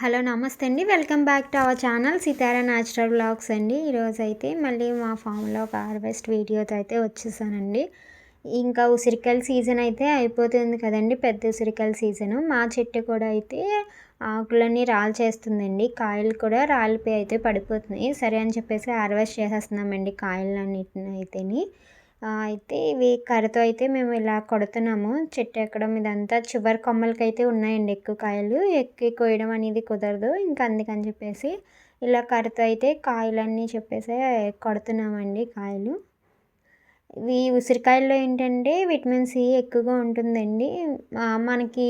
Hello నమస్తే అండి. Welcome back to our channel Sitara natural blogs అండి. ఈరోజు అయితే మళ్ళీ మా ఫామ్లో ఒక హార్వెస్ట్ వీడియోతో అయితే వచ్చేసానండి. ఇంకా ఉసిరికాయల సీజన్ అయితే అయిపోతుంది కదండి పెద్ద ఉసిరికాయల సీజను. మా చెట్టు కూడా అయితే ఆకులన్నీ రాలు చేస్తుందండి కాయలు కూడా రాలిపోయి అయితే పడిపోతున్నాయి. సరే అని చెప్పేసి హార్వెస్ట్ చేసేస్తున్నామండి కాయలన్నిటిని అయితేని. అయితే ఇవి కర్రతో అయితే మేము ఇలా కొడుతున్నాము. చెట్టు ఎక్కడం ఇదంతా చివరి కొమ్మలకి అయితే ఉన్నాయండి ఎక్కువ కాయలు. ఎక్కి కోయడం అనేది కుదరదు. ఇంకా అందుకని చెప్పేసి ఇలా కర్రతో అయితే కాయలన్నీ చెప్పేసి కొడుతున్నామండి కాయలు. ఇవి ఉసిరికాయల్లో ఏంటంటే విటమిన్ సి ఎక్కువగా ఉంటుందండి. మనకి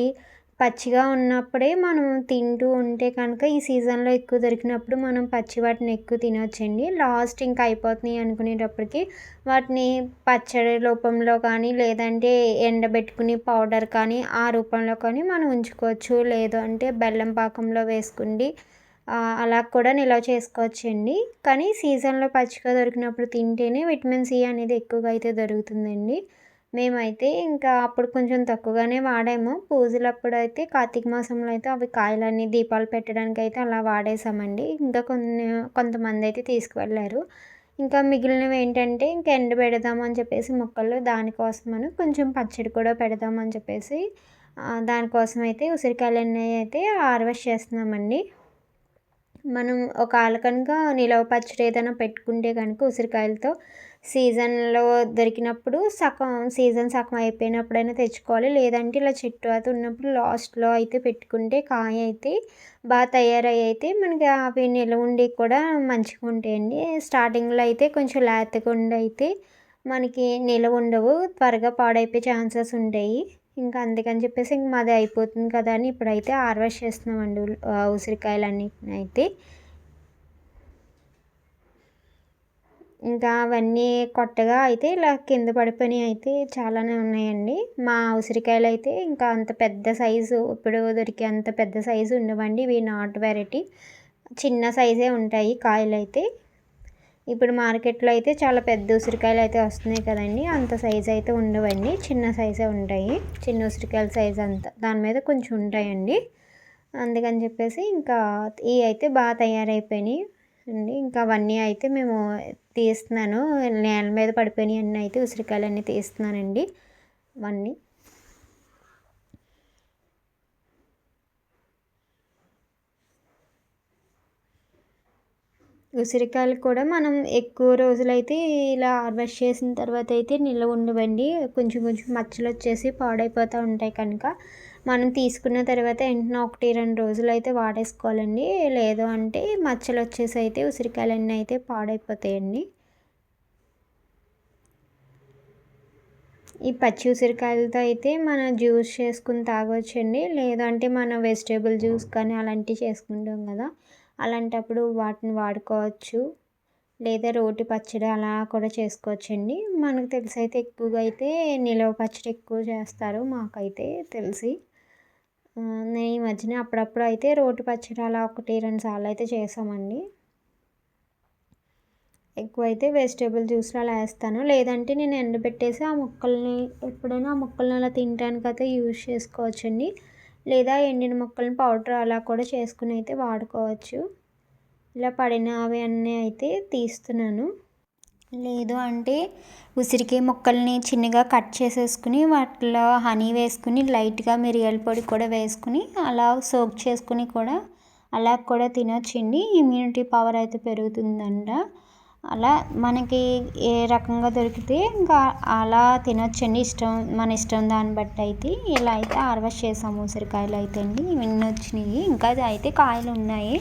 పచ్చిగా ఉన్నప్పుడే మనం తింటూ ఉంటే కనుక ఈ సీజన్లో ఎక్కువ దొరికినప్పుడు మనం పచ్చి వాటిని ఎక్కువ తినొచ్చండి. లాస్ట్ ఇంకా అయిపోతున్నాయి అనుకునేటప్పటికి వాటిని పచ్చడి రూపంలో కానీ లేదంటే ఎండబెట్టుకుని పౌడర్ కానీ ఆ రూపంలో కానీ మనం ఉంచుకోవచ్చు. లేదు అంటే బెల్లం పాకంలో వేసుకుండి అలా కూడా నిల్వ చేసుకోవచ్చండి. కానీ సీజన్లో పచ్చిగా దొరికినప్పుడు తింటేనే విటమిన్ సి అనేది ఎక్కువగా అయితే దొరుకుతుందండి. మేమైతే ఇంకా అప్పుడు కొంచెం తక్కువగానే వాడాము. పూజలప్పుడు అయితే కార్తీక మాసంలో అయితే అవి కాయలన్నీ దీపాలు పెట్టడానికి అయితే అలా వాడేసామండి. ఇంకా కొన్ని కొంతమంది అయితే తీసుకువెళ్ళారు. ఇంకా మిగిలినవి ఏంటంటే ఇంకా ఎండ పెడదామని చెప్పేసి మొక్కలు దానికోసమని కొంచెం పచ్చడి కూడా పెడదామని చెప్పేసి దానికోసం అయితే ఉసిరికాయలన్నీ అయితే హార్వెస్ట్ చేస్తున్నామండి. మనం ఒక ఆల కనుక నిలవ పచ్చడి ఏదైనా పెట్టుకుంటే కనుక ఉసిరికాయలతో సీజన్లో దొరికినప్పుడు సగం సీజన్ సగం అయిపోయినప్పుడైనా తెచ్చుకోవాలి. లేదంటే ఇలా చెట్టు అయితే ఉన్నప్పుడు లాస్ట్లో అయితే పెట్టుకుంటే కాయ అయితే బాగా తయారయ్యి అయితే మనకి అవి నిలవ ఉండి కూడా మంచిగా ఉంటాయండి. స్టార్టింగ్లో అయితే కొంచెం లేతగా ఉండి అయితే మనకి నిలవ ఉండవు త్వరగా పాడైపోయే ఛాన్సెస్ ఉంటాయి. ఇంకా అందుకని చెప్పేసి ఇంక మాది అయిపోతుంది కదా అని ఇప్పుడైతే హార్వెస్ట్ చేస్తున్నామండి ఉసిరికాయలన్నిటిని అయితే. ఇంకా అవన్నీ కొట్టగా అయితే ఇలా కింద పడిపోయినవి అయితే చాలానే ఉన్నాయండి. మా ఉసిరికాయలు అయితే ఇంకా అంత పెద్ద సైజు ఇప్పుడు దొరికే అంత పెద్ద సైజు ఉండవండి. ఇవి నాట్ వెరైటీ. చిన్న సైజే ఉంటాయి కాయలు అయితే ఇప్పుడు మార్కెట్లో అయితే చాలా పెద్ద ఉసిరికాయలు అయితే వస్తున్నాయి కదండి. అంత సైజు అయితే ఉండవండి. చిన్న సైజే ఉంటాయి. చిన్న ఉసిరికాయల సైజు అంతా దాని మీద కొంచెం ఉంటాయండి. అందుకని చెప్పేసి ఇంకా ఇవి అయితే బాగా తయారైపోయినాయి అండి. ఇంకా అవన్నీ అయితే మేము తీస్తున్నాను. నేల మీద పడిపోయినాయి అన్నీ అయితే ఉసిరికాయలు అన్నీ తీస్తున్నానండి. అవన్నీ. ఉసిరికాయలు కూడా మనం ఎక్కువ రోజులైతే ఇలా హార్వెస్ట్ చేసిన తర్వాత అయితే నిల్వ ఉండవండి. కొంచెం కొంచెం మచ్చలు వచ్చేసి పాడైపోతూ ఉంటాయి కనుక మనం తీసుకున్న తర్వాత వెంటనే ఒకటి రెండు రోజులు అయితే వాడేసుకోవాలండి. లేదు అంటే మచ్చలు వచ్చేసి అయితే ఉసిరికాయలన్నీ అయితే పాడైపోతాయండి. ఈ పచ్చి ఉసిరికాయలతో అయితే మనం జ్యూస్ చేసుకుని తాగొచ్చండి. లేదంటే మనం వెజిటేబుల్ జ్యూస్ కానీ అలాంటివి చేసుకుంటాం కదా. అలాంటప్పుడు వాటిని వాడుకోవచ్చు. లేదా రోటి పచ్చడి అలా కూడా చేసుకోవచ్చండి. మనకు తెలిసి అయితే ఎక్కువగా అయితే నిలవ పచ్చడి ఎక్కువ చేస్తారు. మాకైతే తెలిసి. నేను ఈ మధ్యన అప్పుడప్పుడు అయితే రోటి పచ్చడి అలా ఒకటి రెండు సార్లు అయితే చేసామండి ఎక్కువ అయితే వెజిటేబుల్ జ్యూస్లో అలా వేస్తాను. లేదంటే నేను ఎండబెట్టేసి ఆ ముక్కల్ని ఎప్పుడైనా ఆ ముక్కల్ని అలా తినడానికి అయితే యూజ్ చేసుకోవచ్చండి. లేదా ఎండిన మొక్కలను పౌడర్ అలా కూడా చేసుకుని అయితే వాడుకోవచ్చు. ఇలా పడినవి అన్నీ అయితే తీస్తున్నాను. లేదు అంటే ఉసిరికాయ ముక్కల్ని చిన్నగా కట్ చేసేసుకుని వాటిలో హనీ వేసుకుని లైట్గా మిరియాల పొడి కూడా వేసుకుని అలా సోక్ చేసుకుని కూడా అలా కూడా తినొచ్చండి. ఇమ్యూనిటీ పవర్ అయితే పెరుగుతుందంట. అలా మనకి ఏ రకంగా దొరికితే ఇంకా అలా తినొచ్చండి. ఇష్టం మన ఇష్టం దాన్ని బట్టి అయితే ఇలా అయితే హార్వెస్ట్ చేసాము. ఉసిరికాయలు అయితే అండి. ఇవన్నీ వచ్చినాయి. ఇంకా అయితే కాయలు ఉన్నాయి.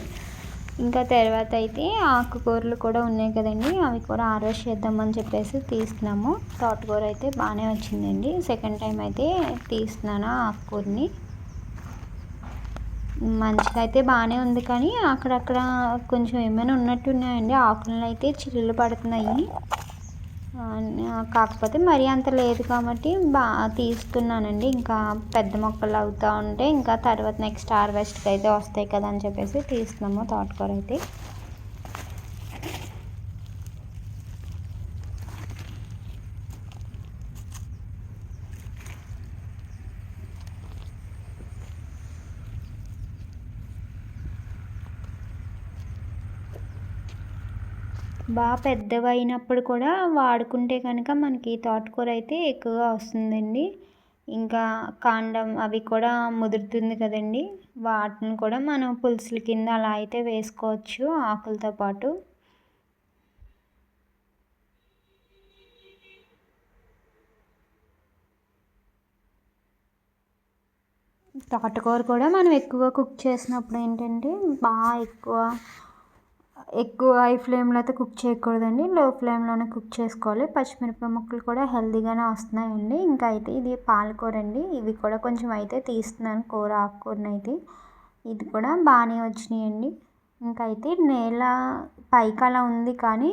ఇంకా తర్వాత అయితే ఆకుకూరలు కూడా ఉన్నాయి కదండి. అవి కూడా హార్వెస్ట్ చేద్దామని చెప్పేసి తీస్తున్నాము తోటకూర అయితే బాగానే వచ్చిందండి. సెకండ్ టైం అయితే తీస్తున్నాను ఆకుకూరని. మంచిగా అయితే బాగానే ఉంది కానీ అక్కడక్కడ కొంచెం ఏమైనా ఉన్నట్టున్నాయండి. ఆకులను అయితే చిల్లులు పడుతున్నాయి. కాకపోతే మరీ అంత లేదు కాబట్టి బాగా తీస్తున్నానండి. ఇంకా పెద్ద మొక్కలు అవుతూ ఉంటే ఇంకా తర్వాత నెక్స్ట్ హార్వెస్ట్కి అయితే వస్తాయి కదా అని చెప్పేసి తీస్తున్నాము తోటకూర అయితే. బాగా పెద్దవి అయినప్పుడు కూడా వాడుకుంటే కనుక మనకి తోటకూర అయితే ఎక్కువగా వస్తుందండి. ఇంకా కాండం అవి కూడా ముదురుతుంది కదండి. వాటిని కూడా మనం పులుసుల కింద అలా అయితే వేసుకోవచ్చు ఆకులతో పాటు. తోటకూర కూడా మనం ఎక్కువ కుక్ చేసినప్పుడు ఏంటంటే బాగా ఎక్కువ ఎక్కువ హై ఫ్లేమ్లో అయితే కుక్ చేయకూడదండి. లో ఫ్లేమ్లోనే కుక్ చేసుకోవాలి. పచ్చిమిరపకాయ ముక్కలు కూడా హెల్దీగానే వస్తున్నాయండి. ఇంకా అయితే ఇది పాలకూర అండి. ఇవి కూడా కొంచెం అయితే తీస్తున్నాను. కూర ఆకుకూరని అయితే ఇది కూడా బాగానే వచ్చినాయండి. ఇంకా అయితే నేల పైకి అలా ఉంది కానీ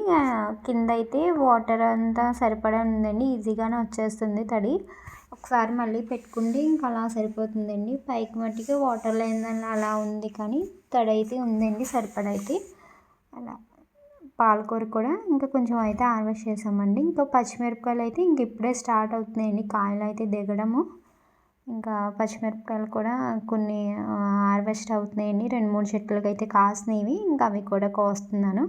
కింద అయితే వాటర్ అంతా సరిపడా ఉందండి. ఈజీగానే వచ్చేస్తుంది తడి. ఒకసారి మళ్ళీ పెట్టుకుంటే ఇంకా అలా సరిపోతుందండి. పైకి మట్టికి వాటర్ లేదని అలా ఉంది కానీ తడి అయితే ఉందండి సరిపడైతే అలా. పాలకూర కూడా ఇంకా కొంచెం అయితే హార్వెస్ట్ చేసామండి. ఇంకా పచ్చిమిరపకాయలు అయితే ఇంక ఇప్పుడే స్టార్ట్ అవుతున్నాయండి. కాయలు అయితే దిగడము. ఇంకా పచ్చిమిరపకాయలు కూడా కొన్ని హార్వెస్ట్ అవుతున్నాయండి. రెండు మూడు చెట్లకి అయితే కాసినవి. ఇంకా అవి కూడా కోస్తున్నాను.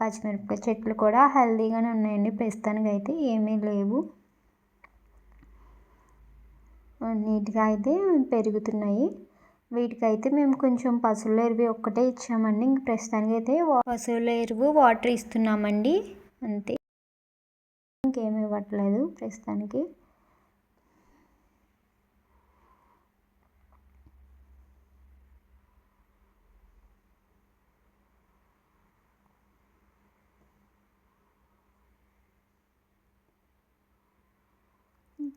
పచ్చిమిరపకాయ చెట్లు కూడా హెల్దీగానే ఉన్నాయండి. ప్రస్తుతానికి అయితే ఏమీ లేవు. నీట్గా అయితే పెరుగుతున్నాయి. వీటికైతే మేము కొంచెం పశువుల ఎరువు ఒక్కటే ఇచ్చామండి. ఇంక ప్రస్తుతానికి అయితే పశువుల ఎరువు వాటర్ ఇస్తున్నామండి. అంతే. ఇంకేమి ఇవ్వట్లేదు ప్రస్తుతానికి.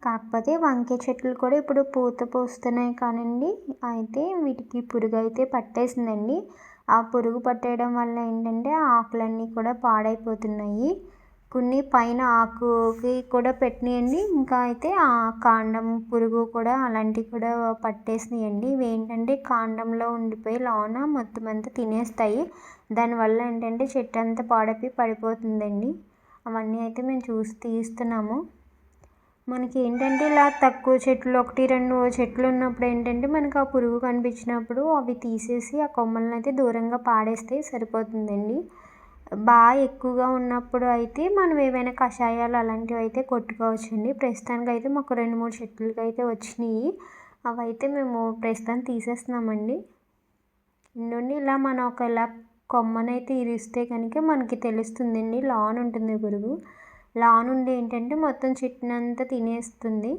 కాకపోతే వంకాయ చెట్లు కూడా ఇప్పుడు పూత పూస్తున్నాయి కానండి. అయితే వీటికి పురుగు అయితే పట్టేసిందండి. ఆ పురుగు పట్టేయడం వల్ల ఏంటంటే ఆకులన్నీ కూడా పాడైపోతున్నాయి. కొన్ని పైన ఆకుకి కూడా పెట్టినాయండి. ఇంకా అయితే ఆ కాండం పురుగు కూడా అలాంటివి కూడా పట్టేసినాయండి. ఇవి ఏంటంటే కాండంలో ఉండిపోయి లోన మొత్తం అంతా తినేస్తాయి. దానివల్ల ఏంటంటే చెట్టు అంతా పాడైపోయి పడిపోతుందండి. అవన్నీ అయితే మేము చూసి తీస్తున్నాము. మనకి ఏంటంటే ఇలా తక్కువ చెట్లు ఒకటి రెండు చెట్లు ఉన్నప్పుడు ఏంటంటే మనకు ఆ పురుగు కనిపించినప్పుడు అవి తీసేసి ఆ కొమ్మలను అయితే దూరంగా పాడేస్తే సరిపోతుందండి. బాగా ఎక్కువగా ఉన్నప్పుడు అయితే మనం ఏవైనా కషాయాలు అలాంటివి అయితే కొట్టుకోవచ్చండి. ప్రస్తుతానికి అయితే మాకు రెండు మూడు చెట్లకి అయితే వచ్చినాయి. అవి అయితే మేము ప్రస్తుతం తీసేస్తున్నామండి. నుండి ఇలా మనం ఒక ఇలా కొమ్మనైతే ఇరిస్తే కనుక మనకి తెలుస్తుందండి. లాన్ ఉంటుంది పురుగు. లానుండి ఏంటంటే మొత్తం చెట్టునంతా తినేస్తుంది.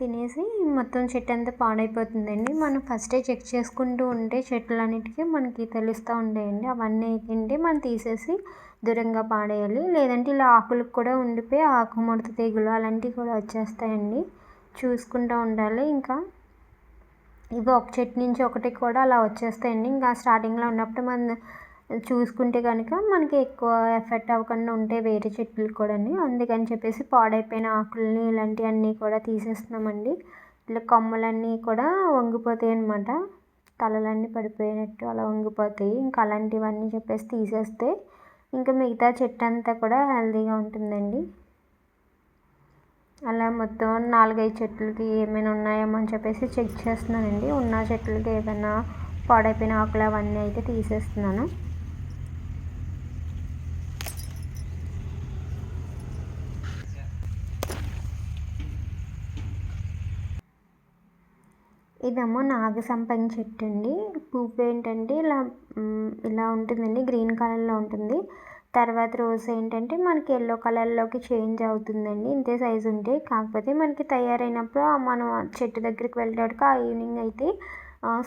తినేసి మొత్తం చెట్టు అంతా పాడైపోతుందండి. మనం ఫస్టే చెక్ చేసుకుంటూ ఉంటే చెట్లన్నిటికీ మనకి తెలుస్తూ ఉంటాయండి అవన్నీ ఏంటంటే మనం తీసేసి దూరంగా పాడేయాలి. లేదంటే ఇలా ఆకులకు కూడా ఉండిపోయి ఆకుముడత తెగులు అలాంటివి కూడా వచ్చేస్తాయండి. చూసుకుంటూ ఉండాలి ఇంకా. ఇవి ఒక చెట్టు నుంచి ఒకటి కూడా అలా వచ్చేస్తాయండి. ఇంకా స్టార్టింగ్లో ఉన్నప్పుడు మన చూసుకుంటే కనుక మనకి ఎక్కువ ఎఫెక్ట్ అవ్వకుండా ఉంటే వేరే చెట్లు కూడా అందుకని చెప్పేసి పాడైపోయిన ఆకులని ఇలాంటివన్నీ కూడా తీసేస్తున్నామండి. ఇట్లా కొమ్మలన్నీ కూడా వంగిపోతాయి అన్నమాట. తలలన్నీ పడిపోయినట్టు అలా వంగిపోతాయి. ఇంకా అలాంటివన్నీ చెప్పేసి తీసేస్తే ఇంకా మిగతా చెట్టు అంతా కూడా హెల్తీగా ఉంటుందండి. అలా మొత్తం నాలుగైదు చెట్లకి ఏమైనా ఉన్నాయేమో అని చెప్పేసి చెక్ చేస్తున్నానండి. ఉన్న చెట్లకి ఏదైనా పాడైపోయిన ఆకులు అవన్నీ అయితే తీసేస్తున్నాను. ఇదేమో నాగసంపంగి చెట్టు అండి. పువ్వు ఏంటంటే ఇలా ఇలా ఉంటుందండి గ్రీన్ కలర్లో ఉంటుంది. తర్వాత రోజు ఏంటంటే మనకి ఎల్లో కలర్లోకి చేంజ్ అవుతుందండి ఇంతే సైజు ఉంటే. కాకపోతే మనకి తయారైనప్పుడు మనం చెట్టు దగ్గరికి వెళ్ళేటప్పుడు ఆ ఈవినింగ్ అయితే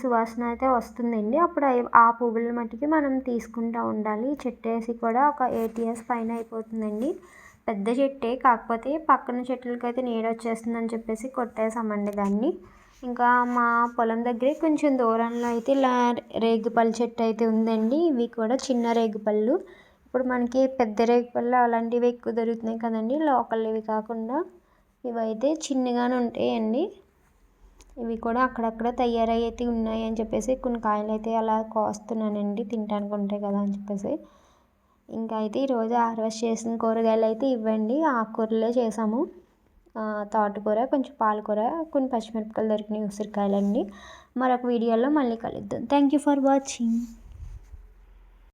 సువాసన అయితే వస్తుందండి. అప్పుడు ఆ పువ్వుల మట్టికి మనం తీసుకుంటూ ఉండాలి. చెట్టు వేసి కూడా ఒక ఎయిట్ ఇయర్స్ పైన అయిపోతుందండి. పెద్ద చెట్టే కాకపోతే పక్కన చెట్లకి అయితే నీడ వచ్చేస్తుందని చెప్పేసి కొట్టేసామండి దాన్ని. ఇంకా మా పొలం దగ్గరే కొంచెం దూరంలో అయితే ఇలా రేగిపల్లి చెట్టు అయితే ఉందండి. ఇవి కూడా చిన్న రేగిపళ్ళు. ఇప్పుడు మనకి పెద్ద రేగిపళ్ళు అలాంటివి ఎక్కువ దొరుకుతున్నాయి కదండి. లోకల్ ఇవి కాకుండా ఇవైతే చిన్నగానే ఉంటాయండి. ఇవి కూడా అక్కడక్కడ తయారై అయితే ఉన్నాయి అని చెప్పేసి కొన్ని కాయలు అయితే అలా కోస్తున్నానండి. తినడానికి ఉంటాయి కదా అని చెప్పేసి. ఇంకా అయితే ఈరోజు హార్వెస్ట్ చేసిన కూరగాయలు అయితే ఇవ్వండి. ఆకుకూరలే చేసాము. తోటకూర కొంచెం పాలకూర కొన్ని పచ్చిమిరపకాయలు దొరికినాయి ఉసిరికాయలండి. మరొక వీడియోలో మళ్ళీ కలుద్దాం. Thank you for watching